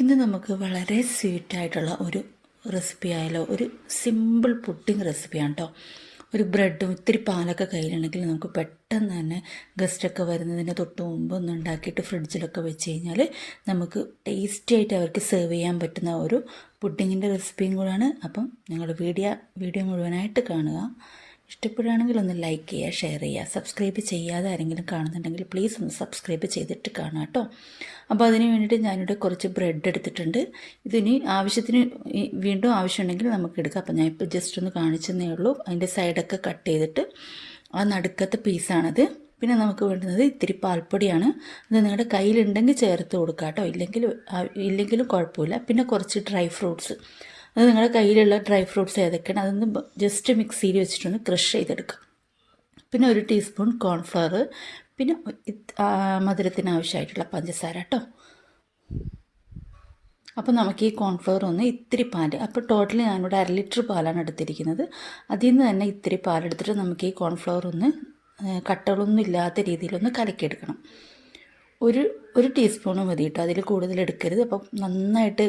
ഇന്ന് നമുക്ക് വളരെ സ്വീറ്റായിട്ടുള്ള ഒരു റെസിപ്പി ആയാലോ ഒരു സിമ്പിൾ പുഡിംഗ് റെസിപ്പിയാണ് കേട്ടോ ഒരു ബ്രെഡും ഇത്തിരി പാലൊക്കെ കയ്യിലുണ്ടെങ്കിൽ നമുക്ക് പെട്ടെന്ന് തന്നെ ഗസ്റ്റൊക്കെ വരുന്നതിന് തൊട്ട് മുമ്പ് ഒന്ന് ഉണ്ടാക്കിയിട്ട് ഫ്രിഡ്ജിലൊക്കെ വെച്ച് കഴിഞ്ഞാൽ നമുക്ക് ടേസ്റ്റി ആയിട്ട് അവർക്ക് സെർവ് ചെയ്യാൻ പറ്റുന്ന ഒരു പുഡിങ്ങിന്റെ റെസിപ്പിയും കൂടാണ്. അപ്പം ഞങ്ങൾ വീഡിയോ വീഡിയോ മുഴുവനായിട്ട് കാണുക. ഇഷ്ടപ്പെടുകയാണെങ്കിൽ ഒന്ന് ലൈക്ക് ചെയ്യുക ഷെയർ ചെയ്യുക സബ്സ്ക്രൈബ് ചെയ്യാതെ ആരെങ്കിലും കാണുന്നുണ്ടെങ്കിൽ പ്ലീസ് ഒന്ന് സബ്സ്ക്രൈബ് ചെയ്തിട്ട് കാണാം കേട്ടോ അപ്പോൾ അതിന് വേണ്ടിയിട്ട് ഞാനിവിടെ കുറച്ച് ബ്രെഡ് എടുത്തിട്ടുണ്ട്. ഇതിന് ആവശ്യത്തിന് വീണ്ടും ആവശ്യമുണ്ടെങ്കിൽ നമുക്ക് എടുക്കാം. അപ്പോൾ ഞാൻ ഇപ്പോൾ ജസ്റ്റ് ഒന്ന് കാണിച്ചെന്നേ ഉള്ളൂ. അതിന്റെ സൈഡൊക്കെ കട്ട് ചെയ്തിട്ട് ആ നടുക്കത്തെ പീസാണത് പിന്നെ നമുക്ക് വേണ്ടുന്നത് ഇത്തിരി പാൽപ്പൊടിയാണ്. അത് നിങ്ങളുടെ കയ്യിലുണ്ടെങ്കിൽ ചേർത്ത് കൊടുക്കുക കേട്ടോ ഇല്ലെങ്കിൽ ഇല്ലെങ്കിലും കുഴപ്പമില്ല. പിന്നെ കുറച്ച് ഡ്രൈ ഫ്രൂട്ട്സ് അത് നിങ്ങളുടെ കയ്യിലുള്ള ഡ്രൈ ഫ്രൂട്ട്സ് ഏതൊക്കെയാണ്? അതൊന്ന് ജസ്റ്റ് മിക്സിയിൽ വെച്ചിട്ടൊന്ന് ക്രഷ് ചെയ്തെടുക്കുക. പിന്നെ ഒരു ടീസ്പൂൺ കോൺഫ്ലവർ പിന്നെ മധുരത്തിന് ആവശ്യമായിട്ടുള്ള പഞ്ചസാര കേട്ടോ അപ്പോൾ നമുക്ക് ഈ കോൺഫ്ലവർ ഒന്ന് ഇത്തിരി പാൽ അപ്പോൾ ടോട്ടലി ഞാനിവിടെ അര ലിറ്റർ പാലാണ് എടുത്തിരിക്കുന്നത്. അതിൽ നിന്ന് തന്നെ ഇത്തിരി പാലെടുത്തിട്ട് നമുക്ക് ഈ കോൺഫ്ലവർ ഒന്ന് കട്ടകളൊന്നും ഇല്ലാത്ത രീതിയിലൊന്ന് കലക്കിയെടുക്കണം. ഒരു ഒരു ടീസ്പൂണ് മതി കേട്ടോ. അതിൽ കൂടുതൽ എടുക്കരുത്. അപ്പം നന്നായിട്ട്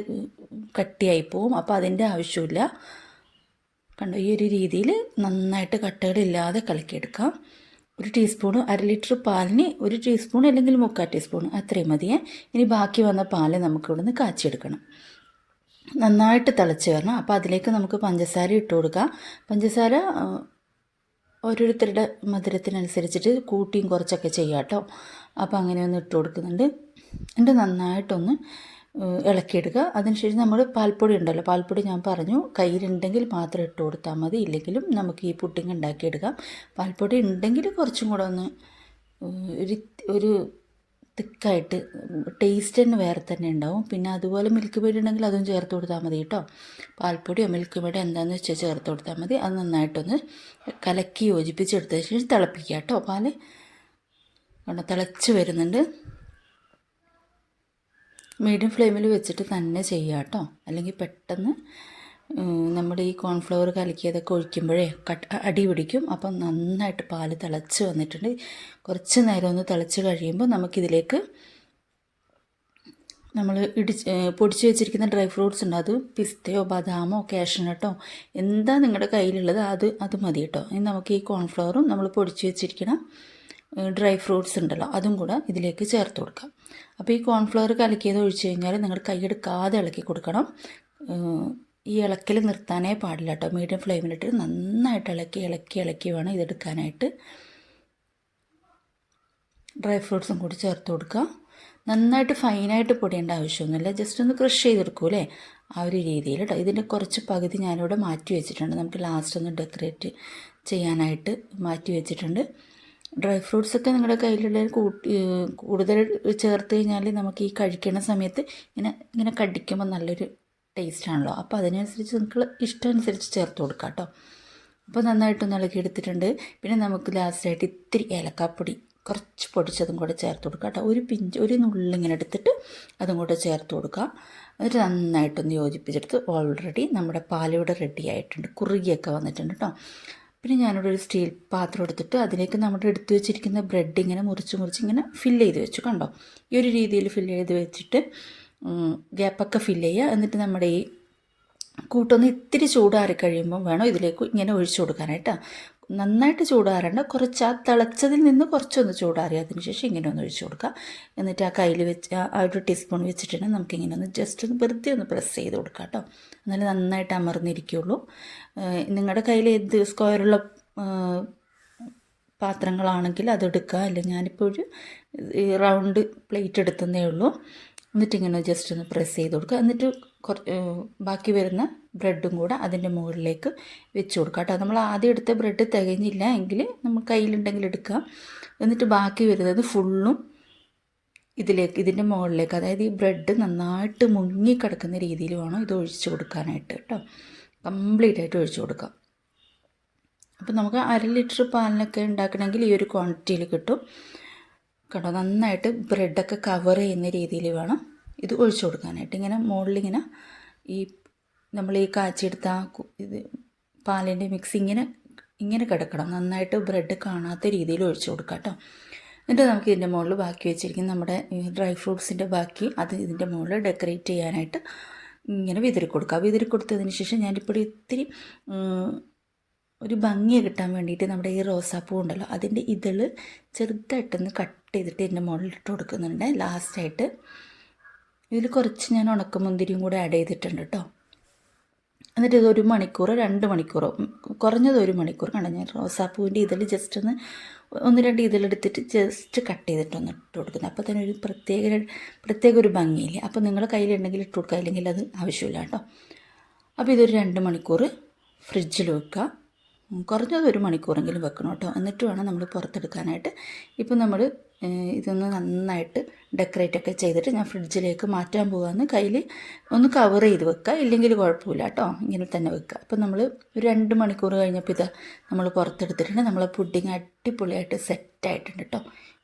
കട്ടിയായി പോവും അപ്പോൾ അതിന്റെ ആവശ്യമില്ല. കണ്ടോ ഈ ഒരു രീതിയിൽ നന്നായിട്ട് കട്ടകളില്ലാതെ കലക്കിയെടുക്കാം. ഒരു ടീസ്പൂൺ അര ലിറ്റർ പാലിന് ഒരു ടീസ്പൂൺ അല്ലെങ്കിൽ മുക്കാൽ ടീസ്പൂൺ അത്രയും മതിയേ. ഇനി ബാക്കി വന്ന പാൽ നമുക്ക് നിന്ന് കാച്ചിയെടുക്കണം. നന്നായിട്ട് തിളച്ച് വരണം. അപ്പോൾ അതിലേക്ക് നമുക്ക് പഞ്ചസാര ഇട്ട് കൊടുക്കാം. പഞ്ചസാര ഓരോരുത്തരുടെ മധുരത്തിനനുസരിച്ചിട്ട് കൂട്ടിയും കുറച്ചൊക്കെ ചെയ്യാം കേട്ടോ. അപ്പോൾ അങ്ങനെ ഒന്ന് ഇട്ട് കൊടുക്കുന്നുണ്ട്. എന്നിട്ട് നന്നായിട്ടൊന്ന് ഇളക്കിയെടുക്കുക. അതിനുശേഷം നമ്മൾ പാൽപ്പൊടി ഉണ്ടല്ലോ പാൽപ്പൊടി ഞാൻ പറഞ്ഞു കയ്യിലുണ്ടെങ്കിൽ മാത്രം ഇട്ട് കൊടുത്താൽ മതി. ഇല്ലെങ്കിലും നമുക്ക് ഈ പുട്ടിങ് ഉണ്ടാക്കിയെടുക്കാം. പാൽപ്പൊടി ഉണ്ടെങ്കിൽ കുറച്ചും കൂടെ ഒന്ന് ഒരു ഒരു തിക്കായിട്ട് ടേസ്റ്റ് തന്നെ വേറെ തന്നെ ഉണ്ടാവും. പിന്നെ അതുപോലെ മിൽക്ക് പേടി ഉണ്ടെങ്കിൽ അതും ചേർത്ത് കൊടുത്താൽ മതി കേട്ടോ. പാൽപ്പൊടിയോ മിൽക്ക് മെയ്ഡ് എന്താണെന്ന് വെച്ചാൽ ചേർത്ത് കൊടുത്താൽ മതി. അത് നന്നായിട്ടൊന്ന് കലക്കി യോജിപ്പിച്ചെടുത്തതിന് ശേഷം തിളപ്പിക്കുക കേട്ടോ പാൽ. കണ്ടോ തിളച്ച് വരുന്നുണ്ട്. മീഡിയം ഫ്ലെയിമിൽ വെച്ചിട്ട് തന്നെ ചെയ്യുക കേട്ടോ. അല്ലെങ്കിൽ പെട്ടെന്ന് നമ്മുടെ ഈ കോൺഫ്ലവർ കലക്കിയതൊക്കെ ഒഴിക്കുമ്പോഴേ കട്ട് അടി പിടിക്കും. അപ്പം നന്നായിട്ട് പാൽ തിളച്ച് വന്നിട്ടുണ്ട്. കുറച്ച് നേരം ഒന്ന് തിളച്ച് കഴിയുമ്പോൾ നമുക്കിതിലേക്ക് നമ്മൾ ഇടിച്ച് പൊടിച്ച് വെച്ചിരിക്കുന്ന ഡ്രൈ ഫ്രൂട്ട്സ് ഉണ്ട്. അത് പിസ്തയോ ബദാമോ കാഷ്നട്ടോ എന്താ നിങ്ങളുടെ കയ്യിലുള്ളത് അത് അത് മതി കേട്ടോ. ഇനി നമുക്ക് ഈ കോൺഫ്ലവറും നമ്മൾ പൊടിച്ച് വെച്ചിരിക്കണം ഡ്രൈ ഫ്രൂട്ട്സ് ഉണ്ടല്ലോ അതും കൂടെ ഇതിലേക്ക് ചേർത്ത് കൊടുക്കാം. അപ്പോൾ ഈ കോൺഫ്ലവർ കലക്കിയത് ഒഴിച്ച് കഴിഞ്ഞാൽ നിങ്ങൾ കൈയെടുക്കാതെ ഇളക്കി കൊടുക്കണം. ഈ ഇളക്കൽ നിർത്താനേ പാടില്ല കേട്ടോ മീഡിയം ഫ്ലെയിമിലിട്ട് നന്നായിട്ട് ഇളക്കി ഇളക്കി ഇളക്കി വേണം ഇതെടുക്കാനായിട്ട്. ഡ്രൈ ഫ്രൂട്ട്സും കൂടി ചേർത്ത് കൊടുക്കുക നന്നായിട്ട് ഫൈനായിട്ട് പൊടിയേണ്ട ആവശ്യമൊന്നുമില്ല. ജസ്റ്റ് ഒന്ന് ക്രഷ് ചെയ്തെടുക്കൂലേ ആ ഒരു രീതിയിൽ കേട്ടോ ഇതിന്റെ കുറച്ച് പകുതി ഞാനിവിടെ മാറ്റി വെച്ചിട്ടുണ്ട്. നമുക്ക് ലാസ്റ്റ് ഒന്ന് ഡെക്കറേറ്റ് ചെയ്യാനായിട്ട് മാറ്റി വെച്ചിട്ടുണ്ട്. ഡ്രൈ ഫ്രൂട്ട്സ് ഒക്കെ നിങ്ങളുടെ കയ്യിലുള്ള കൂട്ടി കൂടുതൽ ചേർത്ത് കഴിഞ്ഞാൽ നമുക്ക് ഈ കഴിക്കുന്ന സമയത്ത് ഇങ്ങനെ ഇങ്ങനെ കടിക്കുമ്പോൾ നല്ലൊരു ടേസ്റ്റ് ആണല്ലോ അപ്പോൾ അതിനനുസരിച്ച് നിങ്ങൾക്ക് ഇഷ്ടമനുസരിച്ച് ചേർത്ത് കൊടുക്കുക കേട്ടോ അപ്പോൾ നന്നായിട്ടൊന്ന് ഇളക്കി എടുത്തിട്ടുണ്ട്. പിന്നെ നമുക്ക് ലാസ്റ്റായിട്ട് ഇത്തിരി ഏലക്കാപ്പൊടി കുറച്ച് പൊടിച്ചതും കൂടെ ചേർത്ത് കൊടുക്കുക കേട്ടോ ഒരു പിഞ്ച് ഒരു നുള്ളിങ്ങനെ എടുത്തിട്ട് അതും കൂടെ ചേർത്ത് കൊടുക്കുക എന്നിട്ട് നന്നായിട്ടൊന്ന് യോജിപ്പിച്ചെടുത്ത് ഓൾറെഡി നമ്മുടെ പാലിവിടെ റെഡി ആയിട്ടുണ്ട്. കുറുകിയൊക്കെ വന്നിട്ടുണ്ട് കേട്ടോ പിന്നെ ഞാനിവിടെ ഒരു സ്റ്റീൽ പാത്രം എടുത്തിട്ട് അതിലേക്ക് നമ്മുടെ എടുത്തു വെച്ചിരിക്കുന്ന ബ്രെഡ് ഇങ്ങനെ മുറിച്ച് മുറിച്ച് ഇങ്ങനെ ഫില്ല് ചെയ്ത് വെച്ചു കണ്ടോ? ഈ ഒരു രീതിയിൽ ഫില്ല് ചെയ്ത് വെച്ചിട്ട് ഗ്യാപ്പൊക്കെ ഫില്ല് ചെയ്യുക. എന്നിട്ട് നമ്മുടെ ഈ കൂട്ടൊന്ന് ഇത്തിരി ചൂടാറി കഴിയുമ്പോൾ വേണം ഇതിലേക്ക് ഇങ്ങനെ ഒഴിച്ചു കൊടുക്കാനായിട്ട് നന്നായിട്ട് ചൂടാറേണ്ട. കുറച്ച് ആ തിളച്ചതിൽ നിന്ന് കുറച്ചൊന്ന് ചൂടാറി അതിന് ശേഷം ഇങ്ങനെ ഒന്ന് ഒഴിച്ചു കൊടുക്കുക എന്നിട്ട് ആ കയ്യിൽ വെച്ച് ആ ഒരു ടീസ്പൂൺ വെച്ചിട്ടുണ്ടെങ്കിൽ നമുക്ക് ഇങ്ങനെ ഒന്ന് ജസ്റ്റ് ഒന്ന് വെറുതെ ഒന്ന് പ്രസ് ചെയ്ത് കൊടുക്കാം കേട്ടോ എന്നാലും നന്നായിട്ട് അമർന്നിരിക്കുള്ളൂ. നിങ്ങളുടെ കയ്യിൽ ഏത് സ്ക്വയറുള്ള പാത്രങ്ങളാണെങ്കിൽ അതെടുക്കുക അല്ല ഞാനിപ്പോൾ ഒരു റൗണ്ട് പ്ലേറ്റ് എടുത്തതേ ഉള്ളൂ. എന്നിട്ട് ഇങ്ങനെ ജസ്റ്റ് ഒന്ന് പ്രസ് ചെയ്ത് കൊടുക്കുക. എന്നിട്ട് ബാക്കി വരുന്ന ബ്രെഡും കൂടെ അതിന്റെ മുകളിലേക്ക് വെച്ച് കൊടുക്കുക കേട്ടോ. നമ്മൾ ആദ്യം എടുത്ത ബ്രെഡ് തികഞ്ഞില്ല എങ്കിൽ നമ്മൾ കയ്യിലുണ്ടെങ്കിൽ എടുക്കുക. എന്നിട്ട് ബാക്കി വരുന്നത് ഫുള്ളും ഇതിലേക്ക് ഇതിന്റെ മുകളിലേക്ക് അതായത് ഈ ബ്രെഡ് നന്നായിട്ട് മുങ്ങി കിടക്കുന്ന രീതിയിൽ വേണം ഇത് ഒഴിച്ചു കൊടുക്കാനായിട്ട് കേട്ടോ. കംപ്ലീറ്റ് ആയിട്ട് ഒഴിച്ചു കൊടുക്കാം അപ്പോൾ നമുക്ക് അര ലിറ്റർ പാലിനൊക്കെ ഉണ്ടാക്കണമെങ്കിൽ ഈ ഒരു ക്വാണ്ടിറ്റിയിൽ കിട്ടും. കണ്ടോ? നന്നായിട്ട് ബ്രെഡൊക്കെ കവർ ചെയ്യുന്ന രീതിയിൽ വേണം ഇത് ഒഴിച്ചു കൊടുക്കാനായിട്ട്. ഇങ്ങനെ മുകളിലിങ്ങനെ ഈ നമ്മൾ ഈ കാച്ചെടുത്ത ഇത് പാലിന്റെ മിക്സ് ഇങ്ങനെ ഇങ്ങനെ കിടക്കണം. നന്നായിട്ട് ബ്രെഡ് കാണാത്ത രീതിയിൽ ഒഴിച്ചു കൊടുക്കാം കേട്ടോ. എന്നിട്ട് നമുക്ക് ഇതിന്റെ മുകളിൽ ബാക്കി വെച്ചിരിക്കുന്ന നമ്മുടെ ഡ്രൈ ഫ്രൂട്ട്സിന്റെ ബാക്കി അത് ഇതിന്റെ മുകളിൽ ഡെക്കറേറ്റ് ചെയ്യാനായിട്ട് ഇങ്ങനെ വിതറി കൊടുക്കുക വിതറി കൊടുത്തതിന് ശേഷം ഞാനിപ്പോൾ ഇത്തിരി ഒരു ഭംഗി കിട്ടാൻ വേണ്ടിയിട്ട് നമ്മുടെ ഈ റോസാപ്പൂ ഉണ്ടല്ലോ അതിന്റെ ഇതൾ ചെറുതായിട്ടൊന്ന് കട്ട് ചെയ്തിട്ട് എന്റെ മുകളിൽ ഇട്ട് കൊടുക്കുന്നുണ്ട് ലാസ്റ്റായിട്ട് ഇതിൽ കുറച്ച് ഞാൻ ഉണക്കമുന്തിരിയും കൂടെ ആഡ് ചെയ്തിട്ടുണ്ട് കേട്ടോ എന്നിട്ട് ഇത് ഒരു മണിക്കൂർ രണ്ട് മണിക്കൂറോ കുറഞ്ഞത് ഒരു മണിക്കൂർ കണ്ട ഞാൻ റോസാപ്പൂവിന്റെ ഇതിൽ ജസ്റ്റ് ഒന്ന് ഒന്ന് രണ്ട് ഇതിലെടുത്തിട്ട് ജസ്റ്റ് കട്ട് ചെയ്തിട്ട് ഒന്ന് ഇട്ട് കൊടുക്കുന്നത്. അപ്പോൾ തന്നെ ഒരു പ്രത്യേക പ്രത്യേക ഒരു ഭംഗിയില്ലേ? അപ്പോൾ നിങ്ങളുടെ കയ്യിലുണ്ടെങ്കിൽ ഇട്ട് കൊടുക്കുക അല്ലെങ്കിൽ അത് ആവശ്യമില്ല കേട്ടോ അപ്പോൾ ഇതൊരു രണ്ട് മണിക്കൂർ ഫ്രിഡ്ജിൽ വെക്കുക. കുറഞ്ഞത് ഒരു മണിക്കൂറെങ്കിലും വെക്കണം കേട്ടോ. എന്നിട്ട് വേണം നമ്മൾ പുറത്തെടുക്കാനായിട്ട്. ഇപ്പം നമ്മൾ ഇതൊന്ന് നന്നായിട്ട് ഡെക്കറേറ്റ് ഒക്കെ ചെയ്തിട്ട് ഞാൻ ഫ്രിഡ്ജിലേക്ക് മാറ്റാൻ പോകാമെന്ന് കയ്യിൽ ഒന്ന് കവർ ചെയ്ത് വെക്കുക. ഇല്ലെങ്കിൽ കുഴപ്പമില്ല കേട്ടോ. ഇങ്ങനെ തന്നെ വെക്കുക. അപ്പം നമ്മൾ ഒരു രണ്ട് മണിക്കൂർ കഴിഞ്ഞപ്പോൾ ഇത് നമ്മൾ പുറത്തെടുത്തിട്ടുണ്ട്. നമ്മളെ പുഡിങ് അടിപൊളിയായിട്ട് സെറ്റായിട്ടുണ്ട് കേട്ടോ.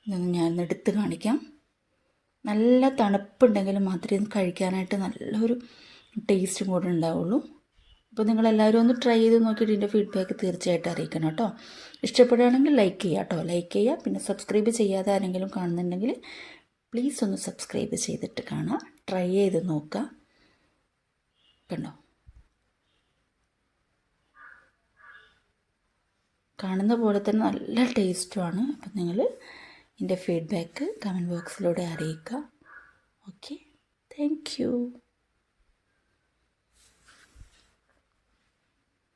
ഇതൊന്ന് ഞാൻ എടുത്ത് കാണിക്കാം. നല്ല തണുപ്പുണ്ടെങ്കിൽ മാത്രമേ കഴിക്കാനായിട്ട് നല്ലൊരു ടേസ്റ്റും കൂടെ ഉണ്ടാവുള്ളൂ. അപ്പോൾ നിങ്ങളെല്ലാവരും ഒന്ന് ട്രൈ ചെയ്ത് നോക്കിയിട്ട് ഇതിന്റെ ഫീഡ്ബാക്ക് തീർച്ചയായിട്ടും അറിയിക്കണം കേട്ടോ. ഇഷ്ടപ്പെടുകയാണെങ്കിൽ ലൈക്ക് ചെയ്യുക കേട്ടോ. ലൈക്ക് ചെയ്യുക പിന്നെ സബ്സ്ക്രൈബ് ചെയ്യാതെ ആരെങ്കിലും കാണുന്നുണ്ടെങ്കിൽ പ്ലീസ് ഒന്ന് സബ്സ്ക്രൈബ് ചെയ്തിട്ട് കാണാം ട്രൈ ചെയ്ത് നോക്കുക. കണ്ടോ? കാണുന്ന പോലെ തന്നെ നല്ല ടേസ്റ്റുമാണ് അപ്പം നിങ്ങൾ എന്റെ ഫീഡ്ബാക്ക് കമന്റ് ബോക്സിലൂടെ അറിയിക്കുക. Okay thank